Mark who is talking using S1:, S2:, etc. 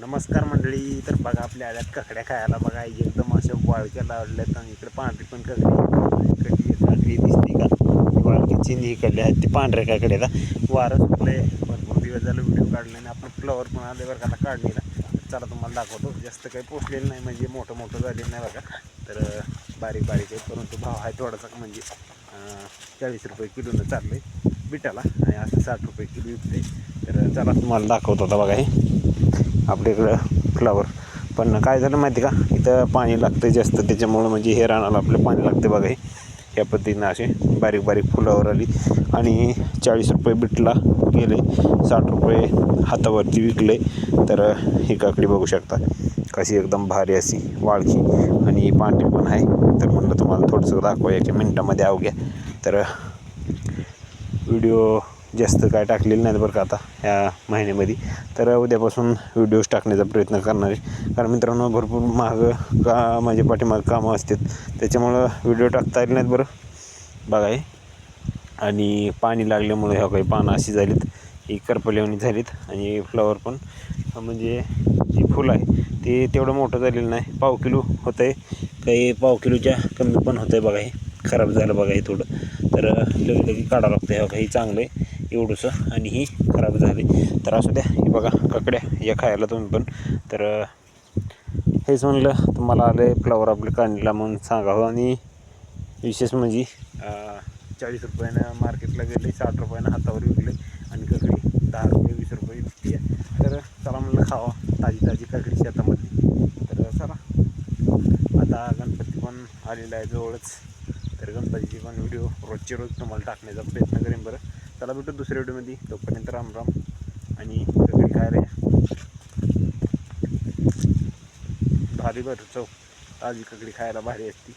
S1: नमस्कार मंडळी तर बघा आपल्या आल्यात ककड्या खायला. बघा एकदम अशा वाळक्या लावल्यात आणि इकडे पांढरी पण ककडी इकडली काकडी दिसते का? वाळकी चिंदी इकडली आहेत ती पांढऱ्या काकड्याला. वारं सुटले भरपूर दिवस झालं व्हिडिओ काढले आणि आपण फ्लॉवर पण आले बरं का काढलेला. चला तुम्हाला दाखवतो. जास्त काही पोचलेलं नाही म्हणजे मोठं मोठं झालेलं नाही बघा. तर बारीक बारीक आहे परंतु भाव आहे थोडासा म्हणजे चाळीस रुपये किलोनं चाललं आहे बिटाला. आणि असं साठ रुपये किलो विकते तर चला तुम्हाला दाखवतो आता बघा हे. आपल्या इकडं फ्लावर पण काय झालं माहिती का? इथं पाणी लागतं जास्त. त्याच्यामुळं म्हणजे हे रानाला आपलं पाणी लागतं बघा हे. ह्या पद्धतीनं असे बारीक बारीक फुलावर आली. आणि चाळीस रुपये बिटला गेले. साठ रुपये हातावरती विकले. तर ही काकडी बघू शकता. कशी एकदम भारी अशी वाळखी आणि पांढरी पण आहे. तर म्हणलं तुम्हाला थोडंसं दाखवा. एका मिनटामध्ये अवघ्या तर व्हिडिओ जास्त काय टाकलेलं नाहीत बरं का आता या महिन्यामध्ये. तर उद्यापासून व्हिडिओज टाकण्याचा प्रयत्न करणार आहे. कारण मित्रांनो भरपूर महाग का माझ्या पाठीमाग कामं असतात. त्याच्यामुळं व्हिडिओ टाकता येईल नाहीत बरं. बघा आणि पाणी लागल्यामुळे ह्या काही पानं अशी झालीत. ही करपलेवणी झालीत. आणि फ्लॉवर पण. म्हणजे जी फुलं आहे ते तेवढं मोठं झालेलं नाही. पाव किलो होतं आहे काही पाव किलोच्या कमी पण होतं आहे बघा हे. खराब झालं बघा हे थोडं. तर लगेच काढावं लागतं ह्या काही चांगलं आहे. एवढंसं आणि ही खराब झाली. तर असू द्या हे बघा काकड्या या खायला तुम्ही पण. तर हेच म्हणलं तुम्हाला आलं फ्लॉवर आपले काढणीला म्हणून सांगावं. आणि विशेष म्हणजे चाळीस रुपयानं मार्केटला गेले साठ रुपयानं हातावर विकले. आणि काकडी दहा रुपये वीस रुपये विकते. तर चला म्हणलं खावा. ताजी ताजी काकडी शेतामध्ये तर चला. आता गणपती पण आलेला आहे जवळच. तर गणपतीची पण व्हिडिओ रोजचे रोज तुम्हाला टाकण्याचा प्रयत्न करेन बरं. चला भेटू दुसऱ्या व्हिडिओमध्ये. तोपर्यंत राम राम. आणि काय खायला भारी भर चव. ताजी ककडी खायला भारी असती.